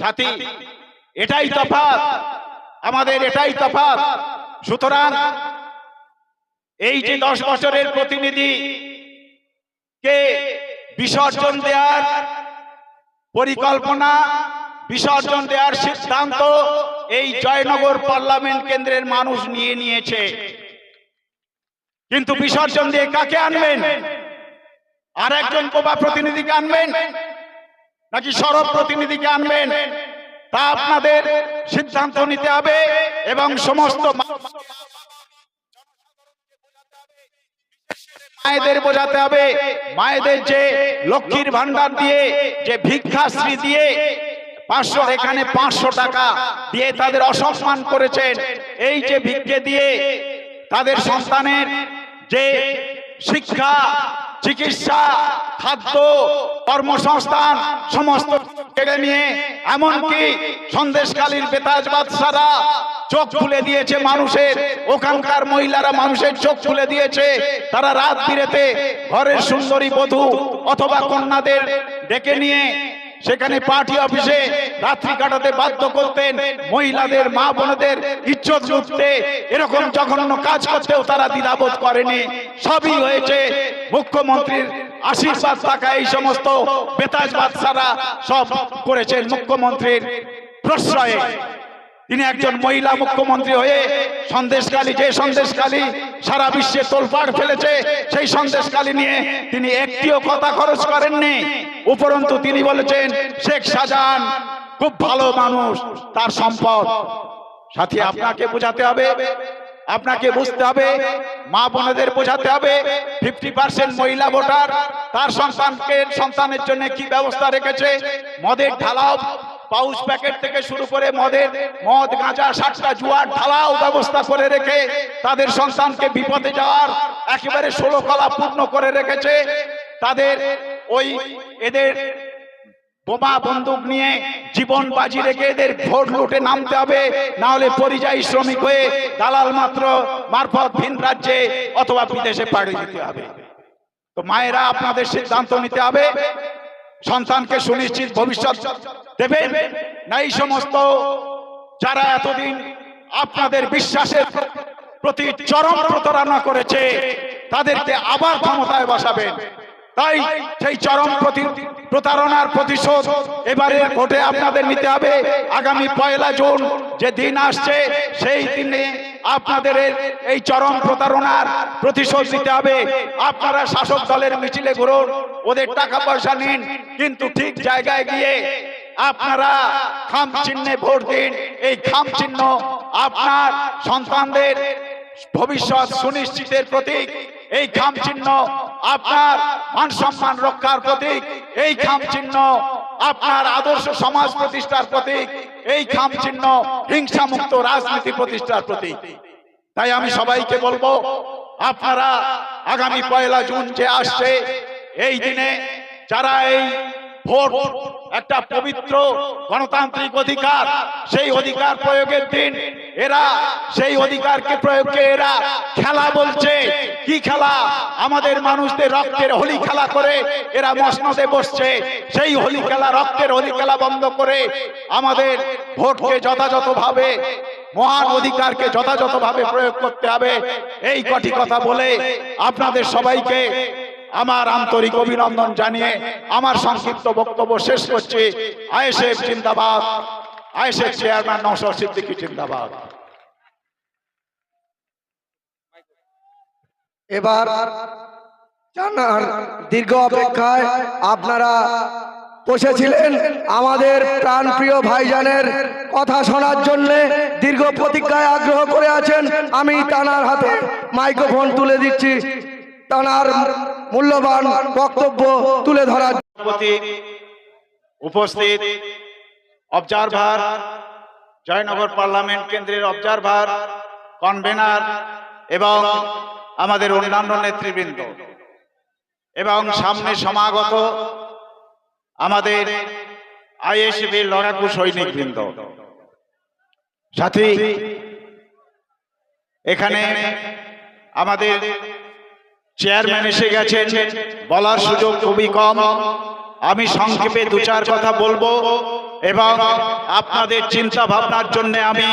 সাথী এটাই তফাৎ। আমাদের এটাই তফাৎ। সুতরাং এই যে দশ বছরের প্রতিনিধি কে বিসর্জন দেওয়ার পরিকল্পনা বিসর্জন দেওয়ার সিদ্ধান্ত এই জয়নগর পার্লামেন্ট কেন্দ্রের মানুষ নিয়ে নিয়েছে। কিন্তু বিসর্জন দিয়ে কাকে আনবেন? আর একজন কোবা প্রতিনিধিকে আনবেন? নাকি সরব প্রতিনিধিকে আনবেন? তা আপনাদের সিদ্ধান্ত নিতে হবে এবং সমস্ত মায়েদের বোঝাতে হবে। মায়েদের যে লক্ষ্মীর ভান্ডার দিয়ে, যে ভিক্ষাশ্রী দিয়ে পাঁচশো, এখানে পাঁচশো টাকা দিয়ে তাদের অসম্মান করেছেন, এই যে ভিক্ষে দিয়ে তাদের সন্তানের যে শিক্ষা চিকিৎসা, খাদ্য, কর্মসংস্থান, সমস্ত কেড়ে নিয়ে, এমনকি সন্দেশকালীন বেতাজ বাদশারা চোখ খুলে দিয়েছে মানুষের, ওখানকার মহিলারা মানুষের চোখ খুলে দিয়েছে, তারা রাত বিরেতে ঘরের সুন্দরী বধূ অথবা কন্যাদের ডেকে নিয়ে সেখানে পার্টি অফিসে রাত্রি কাটাতে বাধ্য করতেন মহিলাদের মা বোনদের ইচ্ছত লুটতে এরকম জঘন্য কাজ করতেও তারা দ্বিধাবোধ করেনি। সবই হয়েছে মুখ্যমন্ত্রীর আশীর্বাদ থাকা এই সমস্ত বেতাজ বাদশারা সব করেছেন মুখ্যমন্ত্রীর প্রশ্রয়ে। তিনি একজন মহিলা মুখ্যমন্ত্রী হয়ে সন্দেশকালী যে সন্দেশকালী সারা বিশ্বে তোলপাড় ফেলেছে, সেই সন্দেশকালী নিয়ে তিনি একটিও কথা খরচ করেননি। উপরন্তু তিনি বলেছেন, শেখ শাহজাহান খুব ভালো মানুষ, তার সম্পদ। সাথে, আপনাকে বোঝাতে হবে, আপনাকে বুঝতে হবে, মা বোনেদের বোঝাতে হবে, ফিফটি পার্সেন্ট মহিলা ভোটার তার সন্তানকে, সন্তানের জন্য কি ব্যবস্থা রেখেছে? মদের ঢালাও পাউচ প্যাকেট থেকে শুরু করে মদের, মদ, গাঁজা, সাতটা জুয়ার ঢালাও ব্যবস্থা করে রেখে তাদের সন্তানকে বিপদে যাওয়ার একেবারে ষোলো কলা পূর্ণ করে রেখেছে। তাদের ওই এদের বোমা বন্দুক নিয়ে জীবন বাজি রেখে এদের ভোট লুটে নামতে হবে, না হলে পরিযায়ী শ্রমিক হয়ে দালাল মাত্র মারফত ভিন রাজ্যে অথবা বিদেশে পাড়ি দিতে হবে। তো মায়েরা আপনাদের সিদ্ধান্ত নিতে হবে সন্তানকে সুনিশ্চিত ভবিষ্যৎ দেবেন। না এই সমস্ত যারা এতদিন আপনাদের বিশ্বাসের প্রতি চরম প্রতারণা করেছে, তাদেরকে আবার ক্ষমতায় বসাবেন। তাই সেই চরম প্রতি প্রতারণার প্রতিশোধ এবারে ভোটে আপনাদের নিতে হবে। আগামী পয়লা জুন যে দিন আসছে, সেই দিনে আপনাদের এই চরম প্রতারণার প্রতিশোধ নিতে হবে। আপনারা শাসক দলের মিছিলে ঘুরুন, ওদের টাকা পয়সা নিন, কিন্তু ঠিক জায়গায় গিয়ে আপনারা খাম চিহ্নে ভোট দিন। এই খাম চিহ্ন আপনার সন্তানদের ভবিষ্যৎ সুনিশ্চিতের প্রতীক। এই খাম চিহ্ন আপনার মান সম্মান রক্ষার প্রতীক, এই খাম চিহ্ন, আপনার আদর্শ সমাজ প্রতিষ্ঠার প্রতীক, এই খাম চিহ্ন, হিংসা মুক্ত রাজনীতি প্রতিষ্ঠার প্রতীক। তাই আমি সবাইকে বলব, আপনারা আগামী পয়লা জুন যে আসছে, এই দিনে যারা এই ভোট, একটা পবিত্র গণতান্ত্রিক অধিকার, সেই অধিকার প্রয়োগের দিন এরা সেই অধিকারকে প্রয়োগকে এরা খেলা বলছে। কি খেলা? আমাদের মানুষদের রক্তের হোলি খেলা করে। এরা মসনদে বসছে। সেই হোলি খেলা রক্তের হোলি খেলা বন্ধ করে আমাদের ভোটকে যথাযথভাবে মহান অধিকারকে যথাযথভাবে প্রয়োগ করতে হবে। এই কটি কথা বলে আপনাদের সবাইকে আমার আন্তরিক অভিনন্দন জানিয়ে আমার সংক্ষিপ্ত বক্তব্য শেষ করছি। আইএসএফ জিন্দাবাদ। আইএসএফ চেয়ারম্যান নৌসর সিদ্দিকী জিন্দাবাদ। এবার জানার দীর্ঘ অপেক্ষায় আপনারা বসেছিলেন আমাদের প্রাণপ্রিয় ভাইজানের কথা শোনার জন্য। দীর্ঘ প্রতীক্ষায় আগ্রহ করে আছেন আমি তানার হাতে মাইক্রোফোন তুলে দিচ্ছি। তানার মূল্যবান বক্তব্য তুলে ধরার উপস্থিত। অবজারভার, জয়নগর পার্লামেন্ট কেন্দ্রের অবজারভার, কনভেনার এবং আমাদের অন্যান্য নেতৃবৃন্দ। এবং সামনে সমাগত আমাদের আইএসবি লড়াকু সৈনিকবৃন্দ। সাথী, এখানে আমাদের চেয়ারম্যান এসে গেছেন। বলার সুযোগ খুবই কম। আমি সংক্ষেপে দু চার কথা বলব। এবং আপনাদের চিন্তা ভাবনার জন্য আমি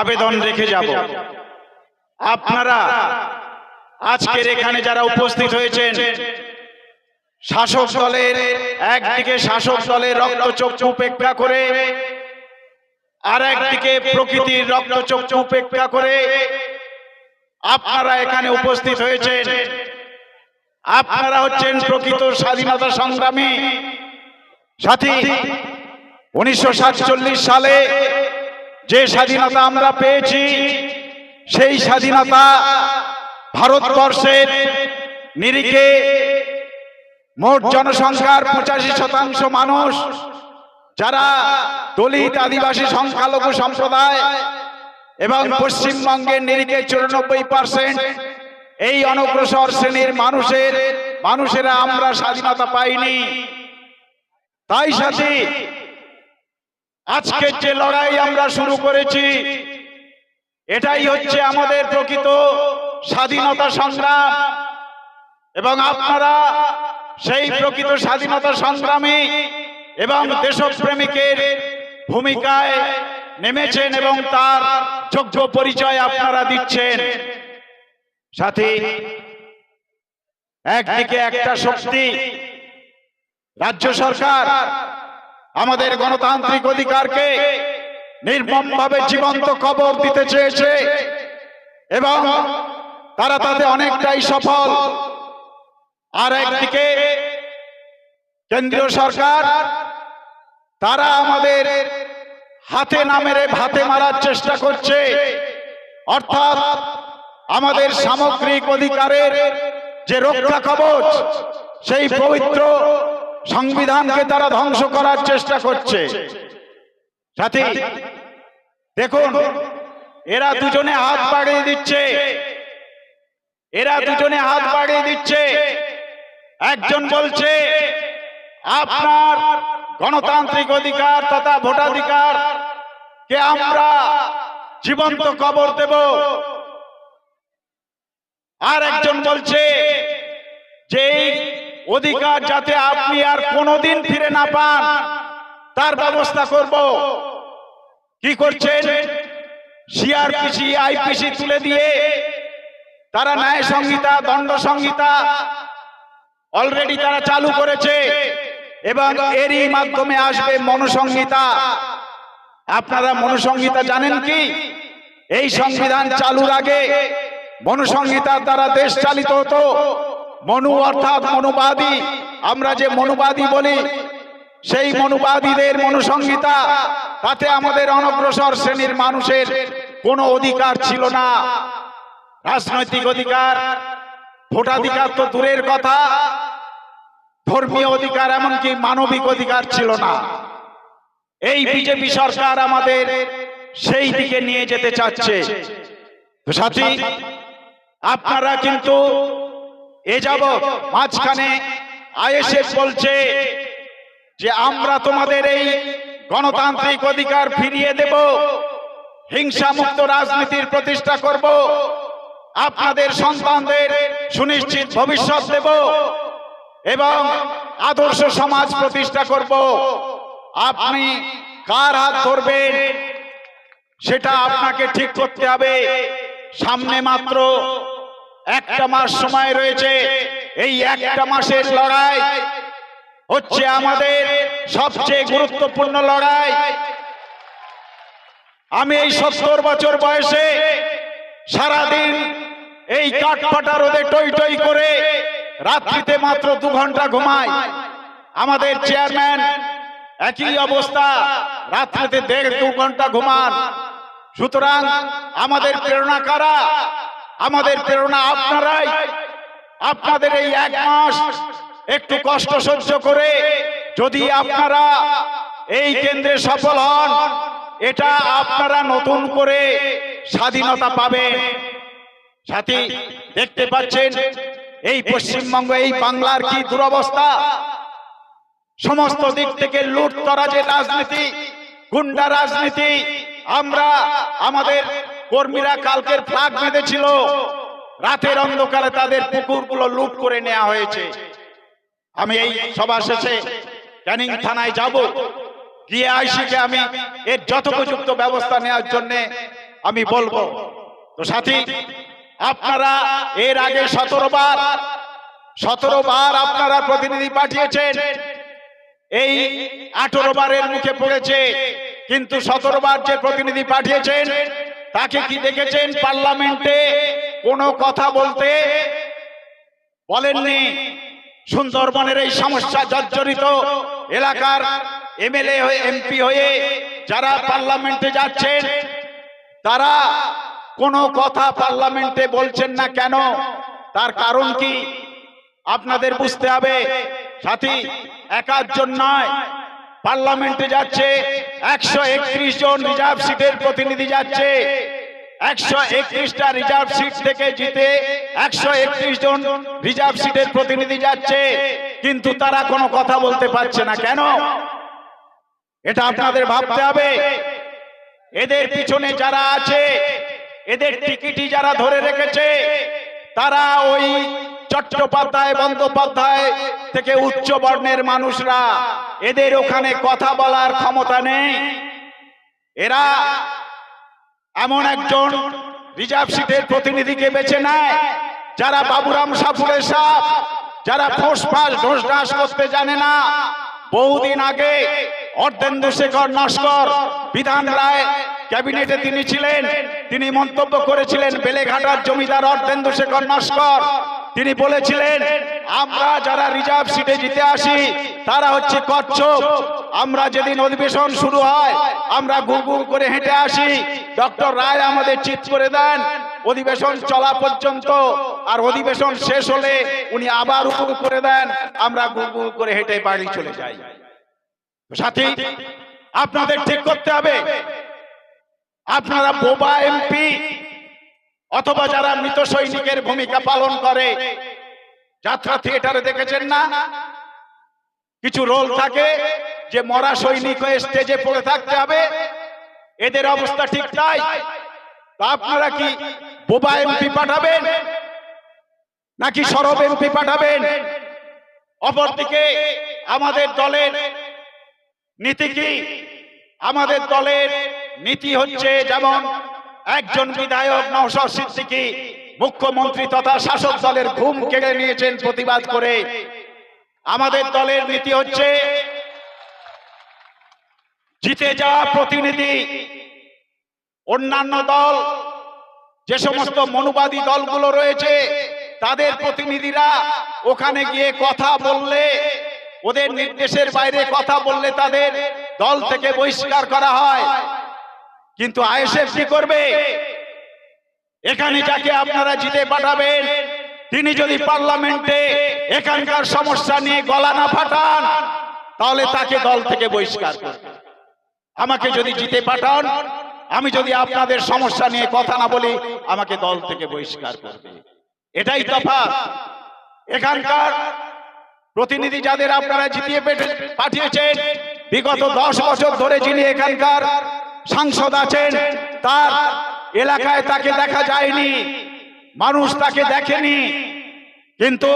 আবেদন রেখে যাব। আপনারা আজকের এখানে যারা উপস্থিত হয়েছেন, শাসক দলের একদিকে শাসক দলের রক্তচক্ষু উপেক্ষা করে আর একদিকে প্রকৃতির রক্তচক্ষু উপেক্ষা করে আপনারা এখানে উপস্থিত হয়েছেন। আপনারা হচ্ছেন প্রকৃত স্বাধীনতা সংগ্রামী সাথী। উনিশশো সাতচল্লিশ সালে যে স্বাধীনতা আমরা পেয়েছি, সেই স্বাধীনতা ভারতবর্ষের নিরিখে মোট জনসংখ্যার পঁচাশি শতাংশ মানুষ, যারা দলিত আদিবাসী সংখ্যালঘু সম্প্রদায় এবং পশ্চিমবঙ্গের নিরিখে চুরানব্বই পার্সেন্ট এই অনগ্রসর শ্রেণির মানুষের, মানুষেরা আমরা স্বাধীনতা পাইনি। তাই সাথে আজকের যে লড়াই আমরা শুরু করেছি এটাই হচ্ছে আমাদের প্রকৃত স্বাধীনতা সংগ্রাম। এবং আপনারা সেই প্রকৃত স্বাধীনতা সংগ্রামী এবং দেশপ্রেমিকের ভূমিকায় নেমেছেন এবং তার যোগ্য পরিচয় আপনারা দিচ্ছেন। সাথে একদিকে একটা শক্তি রাজ্য সরকার আমাদের গণতান্ত্রিক অধিকারকে নির্মমভাবে জীবন্ত কবর দিতে চেয়েছে। এবং তারা তাতে অনেকটাই সফল। আর একদিকে কেন্দ্রীয় সরকার, তারা আমাদের হাতে না মেরে ভাতে মারার চেষ্টা করছে। অর্থাৎ আমাদের সামগ্রিক অধিকারের যে রক্ষা কবচ, সেই পবিত্র সংবিধানকে তারা ধ্বংস করার চেষ্টা করছে। সাথী, দেখুন, এরা দুজনে হাত বাড়িয়ে দিচ্ছে। এরা দুজনে হাত বাড়িয়ে দিচ্ছে। একজন বলছে, আপনার গণতান্ত্রিক অধিকার তথা ভোটাধিকার কে আমরা জীবন্ত কবর দেব? আর একজন বলছে, যে এই অধিকার যাতে আপনি আর কোনোদিন ফিরে না পান, তার ব্যবস্থা করব। কি করছেন? সিআরপিসি আইপিসি তুলে দিয়ে তারা ন্যায় সংহিতা, দণ্ড সংহিতা অলরেডি তারা চালু করেছে এবং এরই মাধ্যমে আসবে মনুসংহিতা। আপনারা মনুসংহিতা জানেন কি? এই সংবিধান চালুর আগে মনুসংহিতার দ্বারা দেশ চালিত হতো। মনু অর্থাৎ মনুবাদী। আমরা যে মনুবাদী বলি, সেই মনুবাদীদের মনুসংহিতা, তাতে আমাদের অনগ্রসর শ্রেণির মানুষের কোনো অধিকার ছিল না। রাজনৈতিক অধিকার, ভোটাধিকার তো দূরের কথা, ধর্মীয় অধিকার এমনকি মানবিক অধিকার ছিল না। এই বিজেপি সরকার আমাদের সেই দিকে নিয়ে যেতে চাচ্ছে। সাথী, আপনারা কিন্তু এ যাব মাঝখানে আইএসএফ বলছে যে আমরা তোমাদের এই গণতান্ত্রিক অধিকার ফিরিয়ে দেব হিংসা মুক্ত রাজনীতির প্রতিষ্ঠা করব আপনাদের সন্তানদের সুনিশ্চিত ভবিষ্যৎ দেব এবং আদর্শ সমাজ প্রতিষ্ঠা করব। আপনি কার হাত ধরবেন সেটা আপনাকে ঠিক করতে হবে। সামনে মাত্র একটা মাস সময় রয়েছে। এই একটা মাসের লড়াই হচ্ছে আমাদের সবচেয়ে গুরুত্বপূর্ণ লড়াই। আমি এই সত্তর বছর বয়সে সারাদিন এই কাঠপাটা রোদে টই টই করে রাত্রিতে মাত্র দু ঘণ্টা ঘুমাই। আমাদের চেয়ারম্যান একই অবস্থা, রাত্রিতে দেড় দু ঘণ্টা ঘুমান। সুতরাং আমাদের প্রেরণা কারা? আমাদের প্রেরণা আপনারাই। আপনাদের এই এক মাস একটু কষ্ট সহ্য করে যদি আপনারা এই কেন্দ্রে সফল হন, এটা আপনারা নতুন করে স্বাধীনতা পাবেন। সাথী, দেখতে পাচ্ছেন, এই পশ্চিমবঙ্গ, এই বাংলার কি দুরবস্থা? সমস্ত দিক থেকে লুট করা যে রাজনীতি, গুন্ডা রাজনীতি, আমরা আমাদের কর্মীরা কালকের ফ্লাগ বেঁধেছিল। রাতের অন্ধকারে তাদের পুকুরগুলো লুট করে নেওয়া হয়েছে। আমি এই সভা শেষে ক্যানিং থানায় যাব। গিয়ে আইসিকে আমি এর যথোপযুক্ত ব্যবস্থা নেওয়ার জন্য আমি বলব। তো সাথী, আপনারা এর আগে সতেরো বার সতেরো বার আপনারা প্রতিনিধি পাঠিয়েছেন। এই আঠারো বারের মুখে পড়েছে। কিন্তু সতেরো বার যে প্রতিনিধি পাঠিয়েছেন তাকে কি দেখেছেন পার্লামেন্টে? কোনো কথা বলতে? বলেননি। সুন্দরবনের এই সমস্যা জর্জরিত এলাকার এমএলএ হয়ে, এমপি হয়ে যারা পার্লামেন্টে যাচ্ছেন, তারা কোনো কথা পার্লামেন্টে বলছেন না কেন? তার কারণ কি? আপনাদের বুঝতে হবে, সাথী একাধজন নয়। পার্লামেন্টে যাচ্ছে, একশো একত্রিশ জন রিজার্ভ সিটের প্রতিনিধি যাচ্ছে, একশো একত্রিশটা রিজার্ভ সিট থেকে জিতে একশো একত্রিশ জন রিজার্ভ সিটের প্রতিনিধি যাচ্ছে, কিন্তু তারা কোনো কথা বলতে পারছে না। কেন? এটা আপনাদের ভাবতে হবে। এদের পিছনে যারা আছে, এদের টিকিটই যারা ধরে রেখেছে, তারা ওই চট্টোপাধ্যায়, বন্দ্যোপাধ্যায় থেকে উচ্চ বর্ণের মানুষরা, এদের ওখানে কথা বলার ক্ষমতা নেই। এরা এমন একজন রিজার্ভ সিটের প্রতিনিধিকে বেছে নেয়, যারা বাবুরাম সাফুরের সাপ, যারা ফোঁস ফাঁস, ঢোস ঢাস করতে জানে না। বহুদিন আগে অর্ধেন্দু শেখর নস্কর, বিধান রায় ক্যাবিনেটে তিনি ছিলেন, তিনি মন্তব্য করেছিলেন, বেলেঘাটার জমিদার অর্ধেন্দু শেখর নস্কর তিনি বলেছিলেন, আমরা যারা রিজার্ভ সিটে জিতে আসি, তারা হচ্ছে কচ্ছপ। আমরা যেদিন অধিবেশন শুরু হয়, আমরা গু গু করে হেঁটে আসি। ডক্টর রায় আমাদের চিৎ করে দেন, অধিবেশন চলা পর্যন্ত। আর অধিবেশন শেষ হলে উনি আবার উপর করে দেন, আমরা গু গু করে হেঁটে বাড়ি চলে যাই। সাথী, আপনাদের ঠিক করতে হবে। আপনারা বোবা এমপি অথবা যারা মৃত সৈনিকের ভূমিকা পালন করে যাত্রা থিয়েটারে দেখেছেন না? কিছু রোল থাকে যে মরা সৈনিক হয়ে স্টেজে পড়ে থাকতে হবে। এদের অবস্থা ঠিক তাই। আপনারা কি বোবা এমপি পাঠাবেন? নাকি সরব এমপি পাঠাবেন? অপরদিকে আমাদের দলের নীতি কি? আমাদের দলের নীতি হচ্ছে যেমন একজন বিধায়ক নওশাদ সিদ্দিকী মুখ্যমন্ত্রী তথা শাসক দলের ঘুম কেড়ে নিয়েছেন প্রতিবাদ করে। আমাদের দলের নীতি হচ্ছে জিতে যাওয়া প্রতিনিধি। অন্যান্য দল, যে সমস্ত মনুবাদী দলগুলো রয়েছে, তাদের প্রতিনিধিরা ওখানে গিয়ে কথা বললে, ওদের নির্দেশের বাইরে কথা বললে তাদের দল থেকে বহিষ্কার করা হয়। কিন্তু আইএসএফ কি করবে? এখানে যাকে আপনারা জিতে পাঠাবেন, তিনি যদি পার্লামেন্টে এখানকার সমস্যা নিয়ে গলা না ফাটান, তাহলে তাকে দল থেকে বহিষ্কার আমাকে যদি জিতে পাঠান, আমি যদি আপনাদের সমস্যা নিয়ে কথা না বলি, আমাকে দল থেকে বহিষ্কার করবে। এটাই তফাৎ। এখানকার প্রতিনিধি যাদের আপনারা জিতিয়ে পাঠিয়েছেন, বিগত দশ বছর ধরে যিনি এখানকার সাংসদ আছেন, তার এলাকায় তাকে দেখা যায়নি, মানুষ তাকে দেখেনি। কিন্তু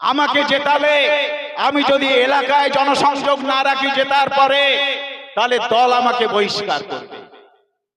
আমাকে জেতালে, আমি যদি এলাকায় জনসংযোগ না রাখি জেতার পরে, তাহলে দল আমাকে বহিষ্কার করবে।